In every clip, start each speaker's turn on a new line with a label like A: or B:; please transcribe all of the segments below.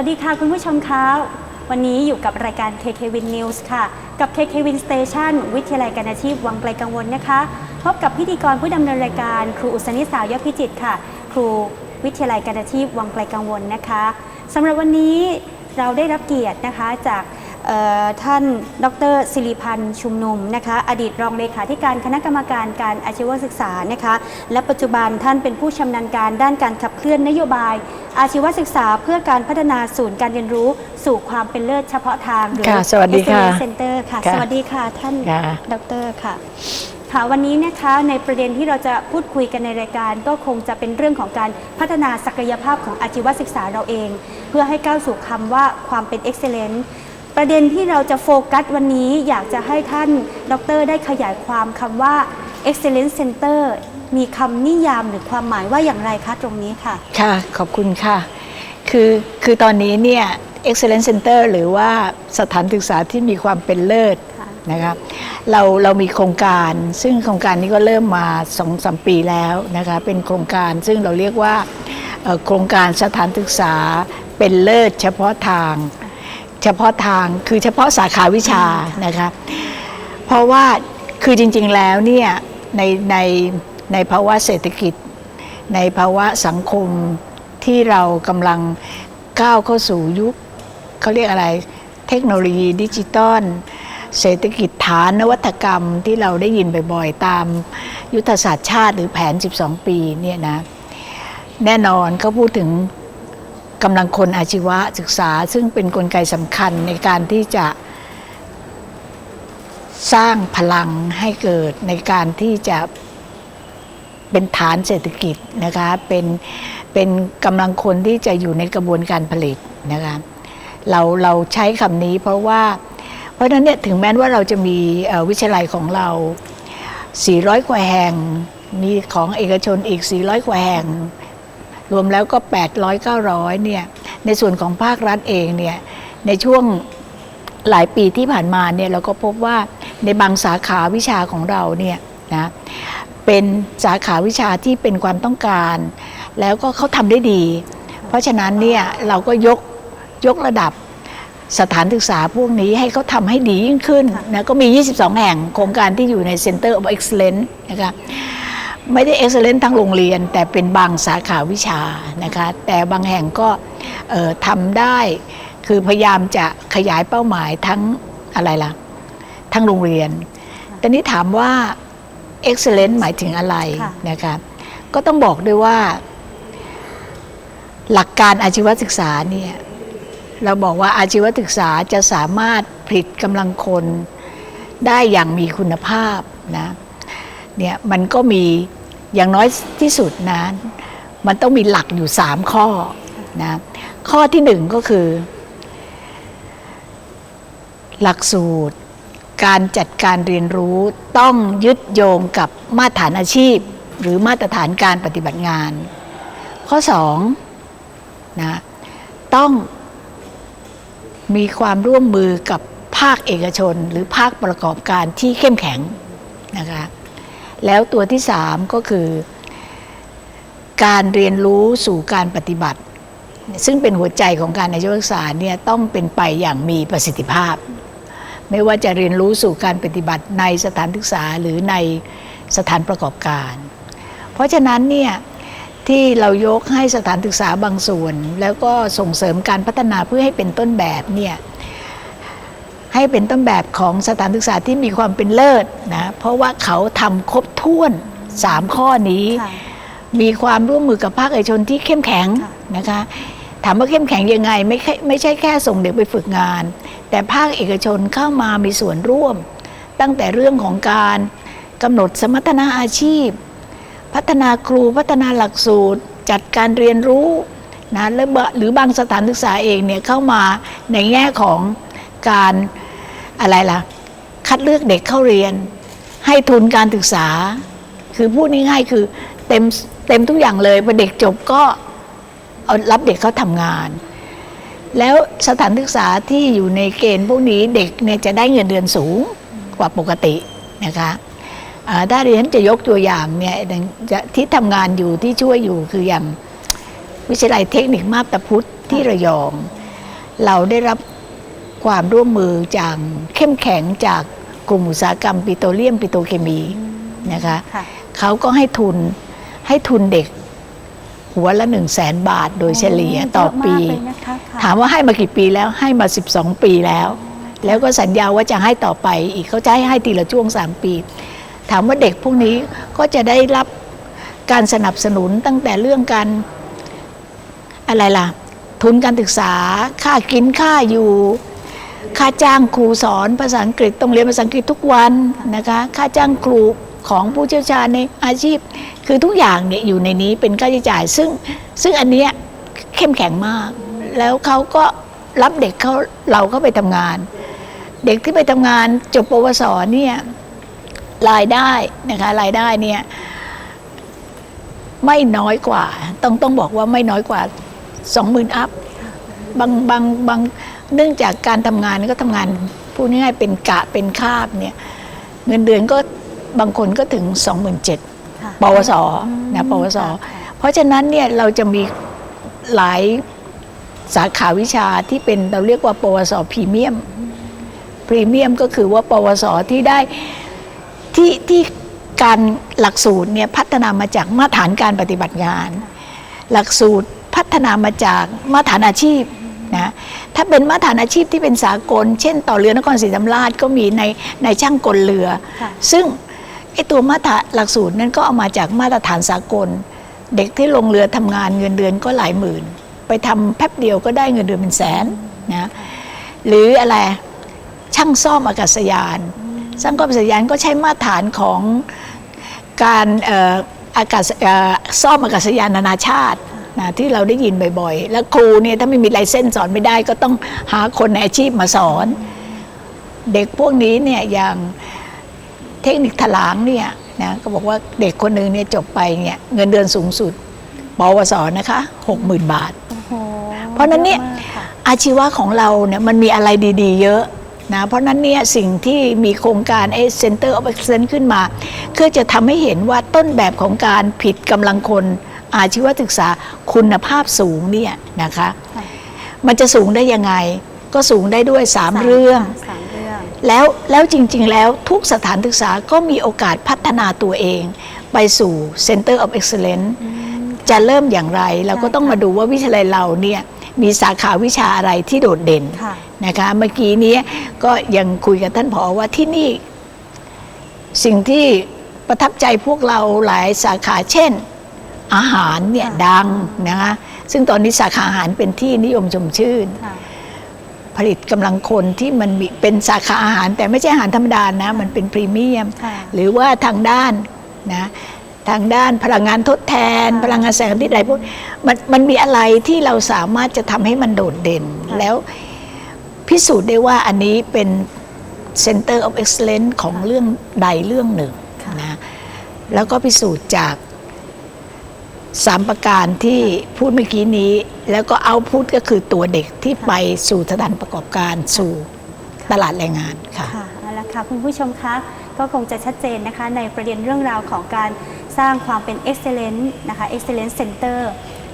A: วัสดีค่ะคุณผู้ชมคะวันนี้อยู่กับรายการ KK Win News ค่ะ กับ KK Win Station วิทยาลัยการอาชีพวังไกลกังวลนะคะ พบกับพิธีกรผู้ดำเนินรายการครูอุษนิสายอดพิจิตรค่ะ ครูวิทยาลัยการอาชีพวังไกลกังวลนะคะสำหรับวันนี้เราได้รับเกียรตินะคะจาก ท่านดรศิริพันธ์ชุมนุมนะคะอดีตรองเลขาธิการคณะกรรมการการอาชีวศึกษานะคะและปัจจุบันท่านเป็นผู้ชำนาญการด้านการขับเคลื่อนนโยบาย อาชีวศึกษาเพื่อการพัฒนาศูนย์การเรียนรู้สู่ความเป็นเลิศเฉพาะทางหรือ
B: ค่ะสวัสดีค่ะ
A: Excellence Center ค่ะ
B: ค่ะ
A: สวัสดีค่ะท่าน
B: ค่ะ
A: ดรค่ะค่ะ วันนี้นะคะในประเด็นที่เราจะพูดคุยกันในรายการ ก็คงจะเป็นเรื่องของการพัฒนาศักยภาพของอาชีวศึกษาเราเอง เพื่อให้ก้าวสู่คำว่าความเป็น excellent ประเด็นที่เราจะโฟกัสวันนี้อยากจะให้ท่านดร ได้ขยายความคำว่า excellence center มีคำนิยามหรือความหมายว่าอย่างไรคะตรงนี้ค่ะ
B: ค่ะ ขอบคุณค่ะ คือคือตอนนี้เนี่ย Excellence Center หรือว่าสถานศึกษาที่มีความเป็นเลิศ
A: ค่ะ
B: นะครับเราเรามีโครงการซึ่งโครงการนี้ก็เริ่มมา2อสปีแล้วนะคะเป็นโครงการซึ่งเราเรียกว่าเอ่อโครงการสถานศึกษาเป็นเลิศเฉพาะทาง เฉพาะทางคือเฉพาะสาขาวิชานะคะเพราะว่าคือจริง ๆแล้วเนี่ยในในในภาวะเศรษฐกิจ ในภาวะสังคมที่เรากำลังก้าวเข้าสู่ยุคเขาเรียกอะไรเทคโนโลยีดิจิตอลเศรษฐกิจฐานนวัตกรรมที่เราได้ยินบ่อยๆ ตามยุทธศาสตร์ชาติหรือแผน 12 ปีเนี่ยนะแน่นอนเขาพูดถึง กำลังคนอาชีวะศึกษา ซึ่งเป็นนกลไกสำคัญในการที่จะสร้างพลังให้เกิดในการที่จะเป็นฐานเศรษฐกิจนะคะเป็นเป็นกำลังคนที่จะอยู่ในกระบวนการผลิตนะคะเราเราใช้คำนี้เพราะว่า เพราะนั้นเนี่ยถึงแม้ว่าเราจะมีวิทยาลัยของเรา 400 กว่าแห่งมีของเอกชนอีก 400 กว่าแห่ง รวมแล้วก็ 800 900เนี่ยในส่วนของภาครัฐเองเนี่ยในช่วงหลายปีที่ผ่านมาเนี่ยเราก็พบว่าในบางสาขาวิชาของเราเนี่ยนะเป็นสาขาวิชาที่เป็นความต้องการ แล้วก็เขาทำได้ดี เพราะฉะนั้นเนี่ยเราก็ยกยกระดับสถานศึกษาพวกนี้ให้เขาทำให้ดียิ่งขึ้นนะก็มี 22 แห่งโครงการที่อยู่ใน Center of Excellence นะคะ ไม่ได้ Excellence ทั้งโรงเรียน แต่เป็นบางสาขาวิชานะคะแต่บางแห่งก็ทำได้คือพยายามจะขยายเป้าหมายทั้งอะไรล่ะ ทั้งโรงเรียน แต่นี้ถามว่า excellent หมายถึงอะไรนะคะก็ต้องบอกด้วยว่า หลักการอาชีวศึกษาเนี่ยเราบอกว่าอาชีวศึกษาจะสามารถผลิตกำลังคนได้อย่างมีคุณภาพนะ เนี่ยมันก็มีอย่างน้อยที่สุดนะมันต้องมีหลักอยู่สามข้อนะข้อที่หนึ่งก็คือ หลักสูตร การจัดการเรียนรู้ต้องยึดโยงกับมาตรฐานอาชีพ หรือมาตรฐานการปฏิบัติงาน ข้อ2นะต้องมีความร่วมมือกับภาคเอกชน หรือภาคประกอบการที่เข้มแข็งนะคะ แล้วตัวที่3ก็คือ การเรียนรู้สู่การปฏิบัติ ซึ่งเป็นหัวใจของการอาชีวศึกษาเนี่ยต้องเป็นไปอย่างมีประสิทธิภาพ ไม่ว่าจะเรียนรู้สู่การปฏิบัติในสถานศึกษาหรือในสถานประกอบการ เพราะฉะนั้นเนี่ยที่เรายกให้สถานศึกษาบางส่วน แล้วก็ส่งเสริมการพัฒนาเพื่อให้เป็นต้นแบบเนี่ย ให้เป็นต้นแบบของสถานศึกษาที่มีความเป็นเลิศนะเพราะว่าเขาทำครบถ้วนสามข้อนี้
A: ค่ะ
B: มีความร่วมมือกับภาคเอกชนที่เข้มแข็ง
A: ค่ะ
B: นะคะถามว่าเข้มแข็งยังไงไม่ใช่ไม่ใช่แค่ส่งเด็กไปฝึกงาน แต่ภาคเอกชนเข้ามามีส่วนร่วม ตั้งแต่เรื่องของการกำหนดสมรรถนะอาชีพ พัฒนาครูพัฒนาหลักสูตร จัดการเรียนรู้นะและบะหรือบางสถานศึกษาเองเนี่ยเข้ามาในแง่ของการ อะไรล่ะ คัดเลือกเด็กเข้าเรียน ให้ทุนการศึกษา คือพูดง่ายๆคือเต็มเต็มทุกอย่างเลยพอเด็กจบก็เอารับเด็กเขาทำงาน แล้วสถานศึกษาที่อยู่ในเกณฑ์พวกนี้เด็กเนี่ยจะได้เงินเดือนสูงกว่าปกตินะคะถ้าเรียนจะยกตัวอย่างเนี่ยที่ทำงานอยู่ที่ช่วยอยู่คืออย่างวิทยาลัยเทคนิคมาบตาพุทธที่ระยอง เราได้รับ ความร่วมมือจากเข้มแข็งจากกลุ่มอุตสาหกรรมปิโตรเลียมปิโตรเคมีนะคะ
A: ค่ะ
B: เขาก็ให้ทุนให้ทุนเด็กหัวละหนึ่งแสนบาทโดยเฉลี่ยต่อปี
A: เยอะมากเลยนะคะค่ะ
B: ถามว่าให้มากี่ปีแล้วให้มา 12 ปีแล้ว แล้วก็สัญญาว่าจะให้ต่อไปอีกเขาจะให้ให้ทีละช่วง 3 ปี ถามว่าเด็กพวกนี้ก็จะได้รับการสนับสนุนตั้งแต่เรื่องการอะไรล่ะ ทุนการศึกษาค่ากินค่าอยู่ ค่าจ้างครูสอนภาษาอังกฤษต้องเรียนภาษาอังกฤษทุกวันนะคะค่าจ้างครูของผู้เชี่ยวชาญในอาชีพ คือทุกอย่างเนี่ยอยู่ในนี้เป็นค่าใช้จ่าย ซึ่งซึ่งอันเนี้ยเข้มแข็งมาก แล้วเขาก็รับเด็กเขาเราเข้าไปทำงาน เด็กที่ไปทำงานจบปวสเนี่ยรายได้นะคะรายได้เนี่ยไม่น้อยกว่า ต้องต้องบอกว่าไม่น้อยกว่าสองหมื่นอัพบางบางบาง เนื่องจากการทำงานก็ทำงานพูดง่ายๆเป็นกะเป็นคาบเนี่ยเงินเดือนก็บางคนก็ถึง 27,000
A: ค่ะ
B: ปวสนะปวส
A: ค่ะ
B: เพราะฉะนั้นเนี่ยเราจะมีหลายสาขาวิชาที่เป็นเราเรียกว่า ปวสพรีเมียมพรีเมียมก็คือว่า ปวสที่ได้ที่ที่การหลักสูตรเนี่ยพัฒนามาจากมาตรฐานการปฏิบัติงาน หลักสูตรพัฒนามาจากมาตรฐานอาชีพนะ ถ้าเป็นมาตรฐานอาชีพที่เป็นสากล เช่น ต่อเรือนครศรีธรรมราชก็มีในในช่างกลเรือ
A: ค่ะ
B: ซึ่งไอตัวมาตรฐานหลักสูตรนั้นก็เอามาจากมาตรฐานสากล เด็กที่ลงเรือทำงานเงินเดือนก็หลายหมื่น ไปทำแป๊บเดียวก็ได้เงินเดือนเป็นแสนนะหรืออะไรช่างซ่อมอากาศยานช่างซ่อมอากาศยานก็ใช้มาตรฐานของการเอ่ออากาศเอ่อซ่อมอากาศยานนานาชาติ นะที่เราได้ยินบ่อยๆ แล้วครูเนี่ยถ้าไม่มีไลเส้นส์สอนไม่ได้ ก็ต้องหาคนในอาชีพมาสอน เด็กพวกนี้เนี่ยอย่างเทคนิคถลางเนี่ยนะก็บอกว่าเด็กคนหนึ่งเนี่ยจบไปเนี่ยเงินเดือนสูงสุดปวสนะคะหกหมื่นบาท
A: โอ้โห
B: เพราะฉะนั้นเนี่ย
A: ยอะมากค่ะ
B: อาชีวะของเราเนี่ยมันมีอะไรดีๆ เยอะนะเพราะฉะนั้นเนี่ยสิ่งที่มีโครงการไอ้ Center of Excellence ขึ้นมา คือจะทำให้เห็นว่าต้นแบบของการผิดกำลังคน อาชีวศึกษาคุณภาพสูงเนี่ยนะคะ
A: ค่ะ
B: มันจะสูงได้ยังไง ก็สูงได้ด้วย3เรื่อง
A: สามเรื่อง
B: แล้วแล้วจริง ๆ แล้วทุกสถานศึกษาก็มีโอกาสพัฒนาตัวเอง ไปสู่ Center of Excellence จะเริ่มอย่างไร เราก็ต้องมาดูว่าวิทยาลัยเราเนี่ยมีสาขาวิชาอะไรที่โดดเด่น
A: ค่ะ
B: นะคะเมื่อกี้นี้ก็ยังคุยกับท่านผอว่าที่นี่ สิ่งที่ประทับใจพวกเราหลายสาขาเช่น อาหารเนี่ย
A: ค่ะ
B: ดังนะคะซึ่งตอนนี้สาขาอาหารเป็นที่นิยมชมชื่น
A: ค่ะ
B: ผลิตกำลังคนที่มันมีเป็นสาขาอาหาร แต่ไม่ใช่อาหารธรรมดานะ มันเป็นพรีเมียม
A: ค่ะ
B: หรือว่าทางด้านนะทางด้านพลังงานทดแทน
A: ค่ะ
B: พลังงานแสงอาทิตย์อะไรพวกมันมันมีอะไรที่เราสามารถจะทำให้มันโดดเด่น
A: ค่ะ
B: แล้วพิสูจน์ได้ว่าอันนี้เป็น Center of Excellence ของเรื่องใดเรื่องหนึ่งนะแล้วก็พิสูจน์จาก สามประการที่พูดเมื่อกี้นี้ แล้วก็เอาพูดก็คือตัวเด็กที่ไปสู่สถานประกอบการสู่ตลาดแรงงานค่ะ
A: ค่ะเอาละค่ะคุณผู้ชมคะก็คงจะชัดเจนนะคะในประเด็นเรื่องราวของการสร้างความเป็น excellent นะคะ excellent center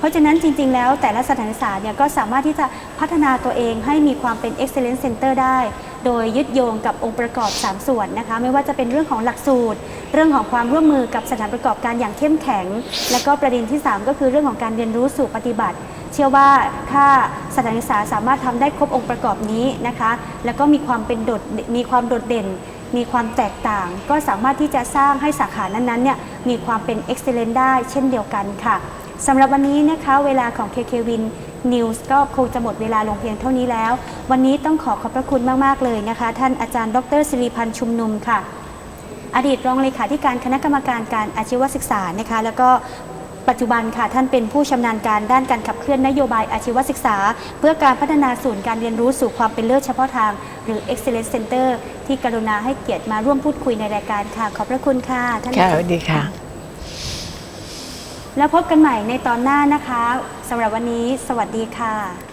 A: เพราะฉะนั้นจริง ๆ แล้วแต่ละสถานศึกษาเนี่ยก็สามารถที่จะพัฒนาตัวเองให้มีความเป็น excellent center ได้ โดยยึดโยงกับองค์ประกอบ 3 ส่วนนะคะ ไม่ว่าจะเป็นเรื่องของหลักสูตร เรื่องของความร่วมมือกับสถานประกอบการอย่างเข้มแข็ง และก็ประเด็นที่ 3 ก็คือเรื่องของการเรียนรู้สู่ปฏิบัติ เชื่อว่าถ้าสถานศึกษาสามารถทำได้ครบองค์ประกอบนี้นะคะ แล้วก็มีความเป็นโดดมีความโดดเด่นมีความแตกต่างก็สามารถที่จะสร้างให้สาขานั้นๆเนี่ยมีความเป็น excellent ได้เช่นเดียวกันค่ะ สำหรับวันนี้นะคะเวลาของ KK Win News ก็คงจะหมดเวลาลงเพียงเท่านี้แล้ว วันนี้ต้องขอขอบพระคุณมาก ๆ เลยนะคะ ท่านอาจารย์ดรสิริพันธ์ชุมนุมค่ะ อดีตรองเลขาธิการคณะกรรมการการอาชีวศึกษานะคะ แล้วก็ปัจจุบันค่ะท่านเป็นผู้ชำนาญการด้านการขับเคลื่อนนโยบายอาชีวศึกษา เพื่อการพัฒนาศูนย์การเรียนรู้สู่ความเป็นเลิศเฉพาะทาง หรือ Excellence Center ที่กรุณาให้เกียรติมาร่วมพูดคุยในรายการค่ะ ขอบพระคุณค่ะท่าน
B: ค่ะสวัสดีค่ะ
A: แล้วพบกันใหม่ในตอนหน้านะคะสำหรับวันนี้ สวัสดีค่ะ